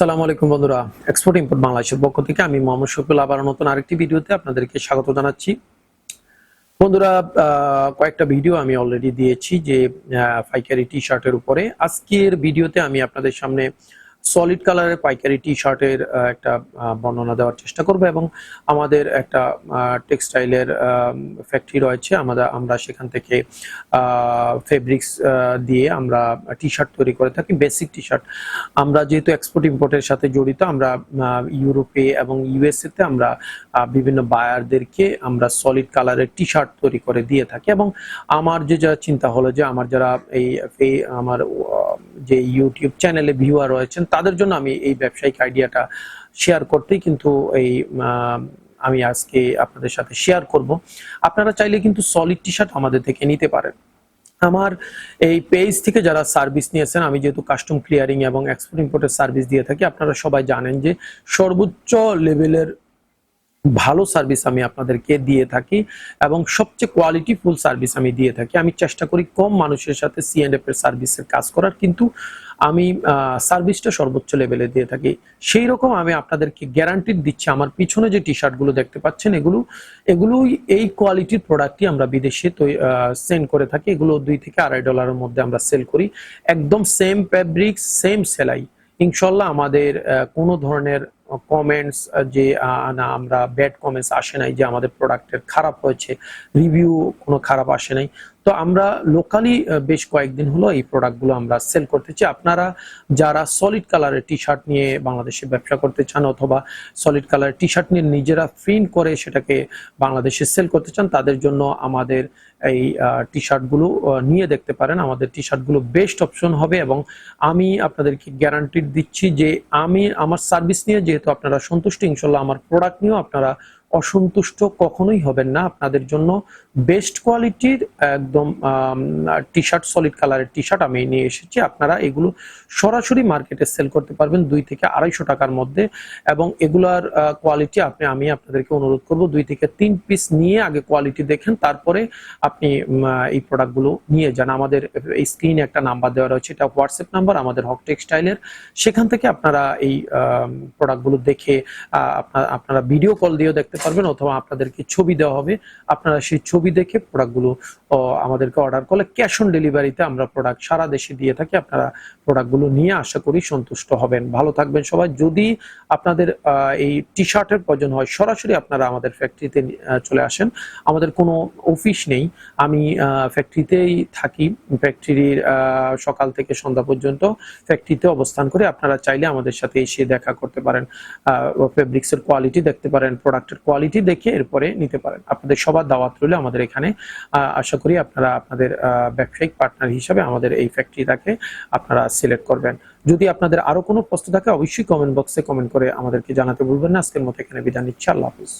আসসালামু আলাইকুম বন্ধুরা এক্সপোর্ট ইম্পোর্ট বাংলাদেশের পক্ষ থেকে আমি মোহাম্মদ শফিল আবার নতুন আরেকটি ভিডিওতে আপনাদেরকে স্বাগত জানাচ্ছি। বন্ধুরা কয়েকটা ভিডিও আমি অলরেডি দিয়েছি যে ফাইকারি টি শার্টের উপরে। আজকের ভিডিওতে আমি আপনাদের সামনে সলিড কালারের পাইকারি টি শার্টের একটা বর্ণনা দেওয়ার চেষ্টা করব এবং আমাদের একটা টেক্সটাইলের ফ্যাক্টরি রয়েছে। আমাদের আমরা সেখান থেকে ফেব্রিক্স দিয়ে আমরা টি শার্ট তৈরি করে থাকি বেসিক টি শার্ট আমরা যেহেতু এক্সপোর্ট ইম্পোর্টের সাথে জড়িত, আমরা ইউরোপে এবং ইউএসএ তে আমরা বিভিন্ন বায়ারদেরকে আমরা সলিড কালারের টি শার্ট তৈরি করে দিয়ে থাকি এবং আমার যে, যা চিন্তা হলো যে, আমার যারা এই আমার যে ইউটিউব চ্যানেলে ভিউয়ার রয়েছেন তাদের জন্য আমি এই ব্যবসায়িক আইডিয়াটা শেয়ার করতেই কিন্তু এই আমি আজকে আপনাদের সাথে শেয়ার করব। আপনারা চাইলে কিন্তু সলিড টি শার্ট আমাদের থেকে নিতে পারেন। আমার এই পেজ থেকে যারা সার্ভিস নিয়েছেন, আমি যেহেতু কাস্টম ক্লিয়ারিং এবং এক্সপোর্ট ইম্পোর্টের সার্ভিস দিয়ে থাকি, আপনারা সবাই জানেন যে সর্বোচ্চ লেভেলের ভালো সার্ভিস আমি আপনাদেরকে দিয়ে থাকি এবং সবচেয়ে কোয়ালিটি ফুল সার্ভিস আমি দিয়ে থাকি। আমি চেষ্টা করি কম মানুষের সাথে সিএনএফ এর সার্ভিসের কাজ করার, কিন্তু আমি সার্ভিসটা সর্বোচ্চ লেভেলে দিয়ে থাকি। সেই রকম আমি আপনাদেরকে গ্যারান্টি দিচ্ছি, আমার পিছনে যে টি শার্টগুলো দেখতে পাচ্ছেন, এগুলো এগুলো এই কোয়ালিটির প্রোডাক্টই আমরা বিদেশে সেন্ড করে থাকি। এগুলো দুই থেকে আড়াই ডলারের মধ্যে আমরা সেল করি। একদম সেম ফ্যাব্রিক সেম সেলাই। ইনশাল্লাহ আমাদের কোনো ধরনের কমেন্টস যে না, আমরা ব্যাড কমেন্টস আসে নাই যে আমাদের প্রোডাক্টের খারাপ হয়েছে। রিভিউ কোনো খারাপ আসে নাই। তো আমরা লোকালি বেশ কয়েকদিন হলো এই প্রোডাক্টগুলো আমরা সেল করতেছি আপনারা যারা সলিড কালারের টি শার্ট নিয়ে বাংলাদেশে ব্যবসা করতে চান অথবা সলিড কালারের টি শার্ট নিয়ে নিজেরা প্রিন্ট করে সেটাকে বাংলাদেশে সেল করতে চান, তাদের জন্য আমাদের এই টি শার্টগুলো নিয়ে দেখতে পারেন। আমাদের টি শার্টগুলো বেস্ট অপশন হবে এবং আমি আপনাদেরকে গ্যারান্টি দিচ্ছি যে আমি আমার সার্ভিস নিয়ে যেহেতু আপনারা সন্তুষ্ট, ইনশাল্লাহ আমার প্রোডাক্ট নিয়েও আপনারা অসন্তুষ্ট কখনোই হবেন না। আপনাদের জন্য বেস্ট কোয়ালিটির একদম টি শার্ট সলিড কালারের টি শার্ট আমি নিয়ে এসেছি। আপনারা এগুলো সরাসরি মার্কেটে সেল করতে পারবেন দুই থেকে আড়াইশো টাকার মধ্যে এবং এগুলার কোয়ালিটি আপনি, আমি আপনাদেরকে অনুরোধ করব দুই থেকে তিন পিস নিয়ে আগে কোয়ালিটি দেখেন, তারপরে আপনি এই প্রোডাক্টগুলো নিয়ে যান। আমাদের এই স্ক্রিনে একটা নাম্বার দেওয়া রয়েছে, এটা হোয়াটসঅ্যাপ নাম্বার আমাদের হক টেক্সটাইলের। সেখান থেকে আপনারা এই প্রোডাক্টগুলো দেখে আপনারা ভিডিও কল দিয়েও দেখতে পারবেন অথবা আপনাদেরকে ছবি দেওয়া হবে। আপনারা সেই ছবি দেখে প্রোডাক্টগুলো আমাদেরকে অর্ডার করলে ক্যাশ অন ডেলিভারিতে আমরা প্রোডাক্ট সারা দেশে দিয়ে থাকি। আপনারা প্রোডাক্টগুলো নিয়ে আশা করি সন্তুষ্ট হবেন। ভালো থাকবেন সবাই। যদি আপনাদের এই টি শার্টের প্রয়োজন হয়, সরাসরি আপনারা আমাদের ফ্যাক্টরিতে চলে আসেন। আমাদের কোনো অফিস নেই। আমি ফ্যাক্টরিতেই থাকি। ফ্যাক্টরির সকাল থেকে সন্ধ্যা পর্যন্ত ফ্যাক্টরিতে অবস্থান করে আপনারা চাইলে আমাদের সাথে এসে দেখা করতে পারেন। ফেব্রিক্স এর কোয়ালিটি দেখতে পারেন প্রোডাক্টের কোয়ালিটি দেখে এরপরে নিতে পারেন। আপনাদের সবার দাওয়াত রইলে আমাদের এখানে। আশা করি আপনারা আপনাদের ব্যবসায়িক পার্টনার হিসাবে আমাদের এই ফ্যাক্টরিটাকে আপনারা সিলেক্ট করবেন। যদি আপনাদের আরও কোনো প্রশ্ন থাকে, অবশ্যই কমেন্ট বক্সে কমেন্ট করে আমাদেরকে জানাতে ভুলবেন না। আজকের মতো এখানে বিদায় নিচ্ছি। আল্লাহ হাফিজ।